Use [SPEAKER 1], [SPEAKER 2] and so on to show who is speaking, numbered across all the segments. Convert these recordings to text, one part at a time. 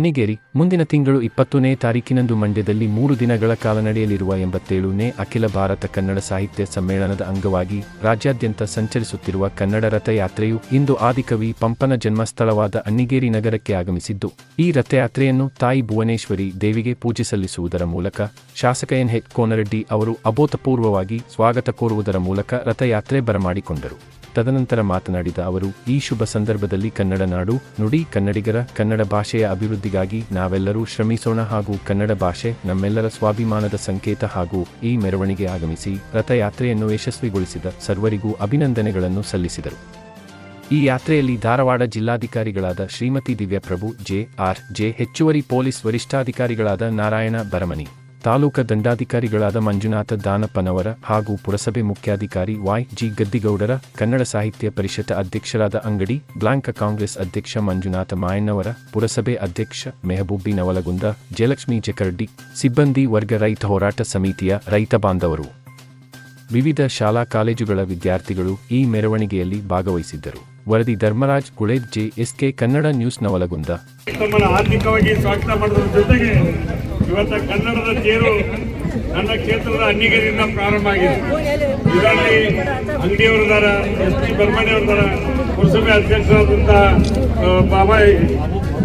[SPEAKER 1] ಅನ್ನಿಗೇರಿ ಮುಂದಿನ ತಿಂಗಳು ಇಪ್ಪತ್ತನೇ ತಾರೀಕಿನಂದು ಮಂಡ್ಯದಲ್ಲಿ ಮೂರು ದಿನಗಳ ಕಾಲ ನಡೆಯಲಿರುವ ಎಂಬತ್ತೇಳನೇ ಅಖಿಲ ಭಾರತ ಕನ್ನಡ ಸಾಹಿತ್ಯ ಸಮ್ಮೇಳನದ ಅಂಗವಾಗಿ ರಾಜ್ಯಾದ್ಯಂತ ಸಂಚರಿಸುತ್ತಿರುವ ಕನ್ನಡ ರಥಯಾತ್ರೆಯು ಇಂದು ಆದಿಕವಿ ಪಂಪನ ಜನ್ಮಸ್ಥಳವಾದ ಅನ್ನಿಗೇರಿ ನಗರಕ್ಕೆ ಆಗಮಿಸಿದ್ದು, ಈ ರಥಯಾತ್ರೆಯನ್ನು ತಾಯಿ ಭುವನೇಶ್ವರಿ ದೇವಿಗೆ ಪೂಜೆ ಸಲ್ಲಿಸುವುದರ ಮೂಲಕ ಶಾಸಕ ಎನ್ ಹೆಚ್ ಕೋನರೆಡ್ಡಿ ಅವರು ಅಭೂತಪೂರ್ವವಾಗಿ ಸ್ವಾಗತ ಕೋರುವುದರ ಮೂಲಕ ರಥಯಾತ್ರೆ ಬರಮಾಡಿಕೊಂಡರು. ತದನಂತರ ಮಾತನಾಡಿದ ಅವರು, ಈ ಶುಭ ಸಂದರ್ಭದಲ್ಲಿ ಕನ್ನಡ ನಾಡು, ನುಡಿ ಕನ್ನಡಿಗರ ಕನ್ನಡ ಭಾಷೆಯ ಅಭಿವೃದ್ಧಿಗಾಗಿ ನಾವೆಲ್ಲರೂ ಶ್ರಮಿಸೋಣ ಹಾಗೂ ಕನ್ನಡ ಭಾಷೆ ನಮ್ಮೆಲ್ಲರ ಸ್ವಾಭಿಮಾನದ ಸಂಕೇತ ಹಾಗೂ ಈ ಮೆರವಣಿಗೆ ಆಗಮಿಸಿ ರಥಯಾತ್ರೆಯನ್ನು ಯಶಸ್ವಿಗೊಳಿಸಿದ ಸರ್ವರಿಗೂ ಅಭಿನಂದನೆಗಳನ್ನು ಸಲ್ಲಿಸಿದರು. ಈ ಯಾತ್ರೆಯಲ್ಲಿ Dharwad ಜಿಲ್ಲಾಧಿಕಾರಿಗಳಾದ Shrimati Divyaprabhu, J R, J ಹೆಚ್ಚುವರಿ ಪೊಲೀಸ್ ವರಿಷ್ಠಾಧಿಕಾರಿಗಳಾದ ನಾರಾಯಣ ಬರಮನಿ ತಾಲೂಕ ದಂಡಾಧಿಕಾರಿಗಳಾದ ಮಂಜುನಾಥ ದಾನಪ್ಪನವರ ಹಾಗೂ ಪುರಸಭೆ ಮುಖ್ಯಾಧಿಕಾರಿ ವೈ ಜಿ ಗದ್ದಿಗೌಡರ, ಕನ್ನಡ ಸಾಹಿತ್ಯ ಪರಿಷತ್ ಅಧ್ಯಕ್ಷರಾದ ಅಂಗಡಿ, ಬ್ಲಾಂಕ ಕಾಂಗ್ರೆಸ್ ಅಧ್ಯಕ್ಷ ಮಂಜುನಾಥ ಮಾಯಣ್ಣವರ, ಪುರಸಭೆ ಅಧ್ಯಕ್ಷ ಮೆಹಬೂಬಿ ನವಲಗುಂದ, ಜಯಲಕ್ಷ್ಮಿ ಜಕರ್ಡಿ, ಸಿಬ್ಬಂದಿ ವರ್ಗ ರೈತ ಹೋರಾಟ ಸಮಿತಿಯ ರೈತ ಬಾಂಧವರು. ವಿವಿಧ ಶಾಲಾ ಕಾಲೇಜುಗಳ ವಿದ್ಯಾರ್ಥಿಗಳು ಈ ಮೆರವಣಿಗೆಯಲ್ಲಿ ಭಾಗವಹಿಸಿದ್ದರು. ವರದಿ Dharmaraj Guled J SK Kannada news Navalgund.
[SPEAKER 2] ಇವತ್ತ ಕನ್ನಡದ ತೇರು ನನ್ನ ಕ್ಷೇತ್ರದ ಅನ್ನಿಗರಿಂದ ಪ್ರಾರಂಭ ಆಗಿದೆ. ಇದರಲ್ಲಿ ಅಂಗಡಿಯವರಿದಾರ ಎಸ್ ಪಿ ಬರ್ಮಣಿ ಅವರಿದಾರ ಪುರಸಭೆ ಅಧ್ಯಕ್ಷರಾದಂತಹ ಆ, ಬಾಬಾ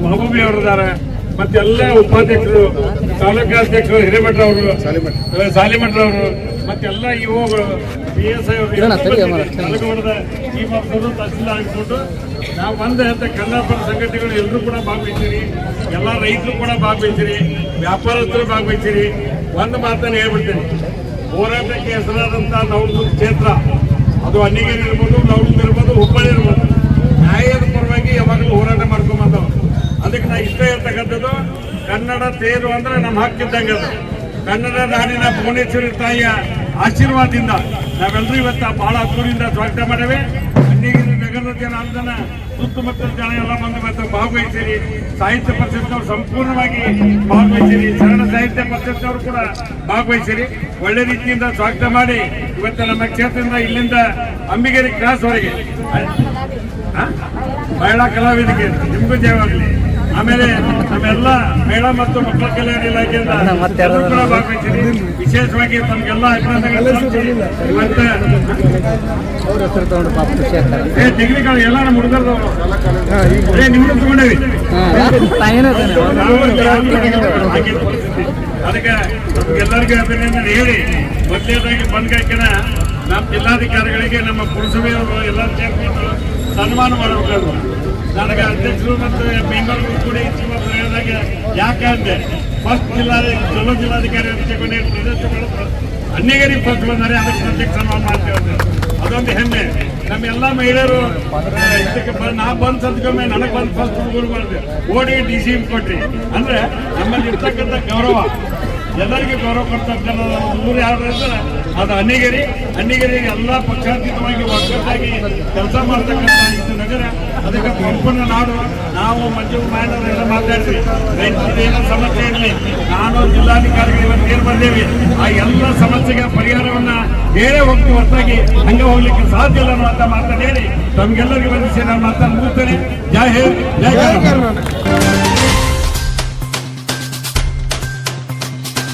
[SPEAKER 2] ಮಹಬೂಬಿ ಅವರಿದ್ದಾರೆ ಮತ್ತೆಲ್ಲ ಉಪಾಧ್ಯಕ್ಷರು ತಾಲೂಕಾ ಅಧ್ಯಕ್ಷರು ಹಿರೇಮಠ ಅವರು ಸಾಲಿಮಠ. ಅವರು ಮತ್ತೆಲ್ಲ ಇಒಗಳು ಬಿ ಎಸ್ ಐ ತಾಲೂಕುಮಟ್ಟದ ಈ ಮಕ್ಕಳು ತಹಸೀಲ್ದಾರ್ ಆಗಿಸ್ಬಿಟ್ಟು ನಾವು ಬಂದ ಅಂತ ಕನ್ನಡಪರ ಸಂಘಟನೆಗಳು ಎಲ್ಲರೂ ಕೂಡ ಭಾಗವಹಿಸಿರಿ ಎಲ್ಲ ರೈತರು ಕೂಡ ಭಾಗವಹಿಸಿರಿ ವ್ಯಾಪಾರಸ್ಥರು ಭಾಗವಹಿಸಿರಿ ಒಂದು ಮಾತನ್ನು ಹೇಳ್ಬಿಡ್ತೀನಿ. ಹೋರಾಟಕ್ಕೆ ಹೆಸರಾದಂಥ ನವಲಗುಂದ ಕ್ಷೇತ್ರ, ಅದು ಅನ್ನಿಗೇರಿ ಇರ್ಬೋದು ನವಲಗುಂದ ಇರ್ಬೋದು, ಹುಬ್ಬಳ್ಳಿ ಇರ್ಬೋದು. ನ್ಯಾಯದ ಪರವಾಗಿ ಯಾವಾಗಲೂ ಹೋರಾಟ ಮಾಡ್ಕೊಂಬಂದವು ಅದಕ್ಕೆ ನಾ ಇಷ್ಟ ಇರ್ತಕ್ಕಂಥದ್ದು ಕನ್ನಡ ತೇರು ಅಂದ್ರೆ ನಮ್ಮ ಹಕ್ಕಿದ್ದಂಗೆ ಅದು. ಕನ್ನಡ ನಾಡಿನ ಭುವನೇಶ್ವರಿ ತಾಯಿಯ ಆಶೀರ್ವಾದದಿಂದ ನಾವೆಲ್ಲರೂ ಇವತ್ತು ಬಹಳ ಹತ್ತೂರಿಂದ ಸ್ವಾಗತ ಮಾಡೇವೆ. ಅನ್ನಿಗಿರಿ ನಗರದ ಜನ ಅಲ್ದನ ಸುತ್ತಮುತ್ತಲ ಜನ ಎಲ್ಲ ಬಂದು ಇವತ್ತು ಭಾಗವಹಿಸಿರಿ. ಸಾಹಿತ್ಯ ಪರಿಷತ್ನವರು ಸಂಪೂರ್ಣವಾಗಿ ಭಾಗವಹಿಸಿರಿ. ಶರಣ ಸಾಹಿತ್ಯ ಪರಿಷತ್ನವರು ಕೂಡ ಭಾಗವಹಿಸಿರಿ. ಒಳ್ಳೆ ರೀತಿಯಿಂದ ಸ್ವಾಗತ ಮಾಡಿ ಇವತ್ತು ನಮ್ಮ ಕ್ಷೇತ್ರದಿಂದ ಇಲ್ಲಿಂದ ಅಂಬಿಗೇರಿ ಕ್ರಾಸ್ವರೆಗೆ? ಮಹಿಳಾ ಕಲಾವಿದಕ್ಕೆ ನಿಮಗೂ ಜಯವಾಗಲಿ. ಆಮೇಲೆ ನಮ್ಮೆಲ್ಲ ಮಹಿಳಾ ಮತ್ತು ಮಕ್ಕಳ ಕಲ್ಯಾಣ ಇಲಾಖೆಯಿಂದ ಭಾಗವಹಿಸಿದ್ದೀನಿ ಭಾಗವಹಿಸಿರಿ ವಿಶೇಷವಾಗಿ ತಮಗೆಲ್ಲ ಡಿಗ್ರಿಗಳು ಎಲ್ಲ ನಮ್ಮ ಹುಡುಗರದವರು. ನಿಮ್ಮನ್ನು ತಗೊಂಡೇವಿ? ಅದಕ್ಕೆ ಎಲ್ಲರಿಗೂ ಅಭಿನಂದನೆ ಹೇಳಿ. ಮೊದಲನೇದಾಗಿ ಬಂದ್ಗಾಕಿನ ನಮ್ಮ ಜಿಲ್ಲಾಧಿಕಾರಿಗಳಿಗೆ ನಮ್ಮ ಪುರಸಭೆಯವರು ಎಲ್ಲ ಸೇರ್ಕೊಂಡು ಸನ್ಮಾನ ಮಾಡಬೇಕಾದ್ರು ಅಧ್ಯಕ್ಷರು ಮತ್ತು ಬೆಂಗಳೂರು ಕೂಡ ಇವತ್ತು ಹೇಳಿದಾಗ ಯಾಕೆ ಅಂದೆ? ಫಸ್ಟ್ ಜಿಲ್ಲಾ ಚಲೋ ಜಿಲ್ಲಾಧಿಕಾರಿ ಪ್ರದೇಶಗಳು ಅನ್ಯಗರಿ ಫಸ್ಟ್ ಬಂದರೆ ಅದಕ್ಕೆ ಪ್ರತ್ಯೇಕ ಸನ್ಮಾನ ಮಾಡ್ತೇವೆ. ಅದೊಂದು ಹೆಮ್ಮೆ. ನಮ್ಮೆಲ್ಲ ಮಹಿಳೆಯರು ಇದಕ್ಕೆ ನಾ ಬಂದ್ ಸದ್ಕೊಮ್ಮೆ ನನಗೆ ಬಂದು ಫಸ್ಟ್ ಹುಡುಗರು ಮಾಡಿದೆ. ಓಡಿ ಡಿ ಸಿ ಕೊಟ್ರಿ. ಅಂದ್ರೆ ನಮ್ಮಲ್ಲಿ ಇರ್ತಕ್ಕಂಥ ಗೌರವ. ಎಲ್ಲರಿಗೂ ಗೌರವ ಕೊಡ್ತಕ್ಕಂಥ ಊರು ಯಾರು ಅಂದ್ರೆ ಅದು ಅನ್ನಿಗೇರಿ ಅನ್ನಿಗೇರಿ ಎಲ್ಲ ಪಕ್ಷಾತೀತವಾಗಿ ಒಗ್ಗಟ್ಟಾಗಿ ಕೆಲಸ ಮಾಡ್ತಕ್ಕಂಥ ನಗರ. ನಾಡು ನಾವು ಮಂಜು ಎಲ್ಲ ಮಾತಾಡ್ತೀವಿ. ರೈತರಿಗೆ ಏನೋ ಸಮಸ್ಯೆ ಇರಲಿ, ನಾನು ಜಿಲ್ಲಾಧಿಕಾರಿಗಳು ಇವತ್ತು ಏನು ಬಂದೇವಿ. ಆ ಎಲ್ಲ ಸಮಸ್ಯೆಗೆ ಪರಿಹಾರವನ್ನ ಬೇರೆ ಹೋಗ್ತೀವಿ ಹೊರತಾಗಿ ಹಂಗೆ ಹೋಗ್ಲಿಕ್ಕೆ ಸಾಧ್ಯ ಇಲ್ಲ ಅನ್ನುವಂತ ಮಾತನ್ನು ಹೇಳಿ, ತಮ್ಗೆಲ್ಲರಿಗೂ ಬಂದಿಸಿ ನಾನು ಮಾತನ್ನು ಮುಗಿಸ್ತೇನೆ. ಜೈ ಕರ್ನಾಟಕ.